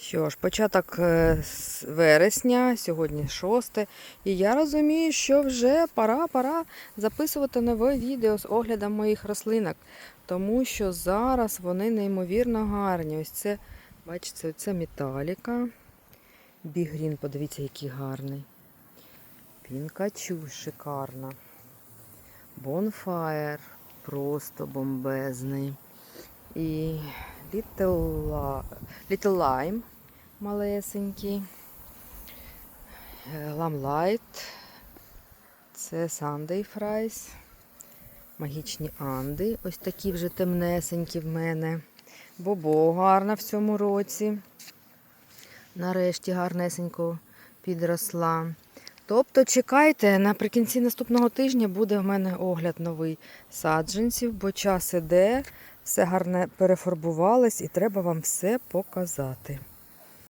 Що ж, початок е, вересня, сьогодні 6, і я розумію, що вже пора, пора записувати нове відео з оглядом моїх рослинок, тому що зараз вони неймовірно гарні. Ось це, бачите, це металіка. Бігрін, подивіться, який гарний. Пінкачу шикарна. Бонфаєр просто бомбезний. І Little, Lime малесенький. Е, Lamlight. Це Sunday Fries. Магічні Анди. Ось такі вже темнесенькі в мене. Бобо гарна в цьому році. Нарешті гарнесенько підросла. Тобто чекайте, наприкінці наступного тижня буде в мене огляд новий саджанців, бо час іде, все гарне перефарбувалось і треба вам все показати.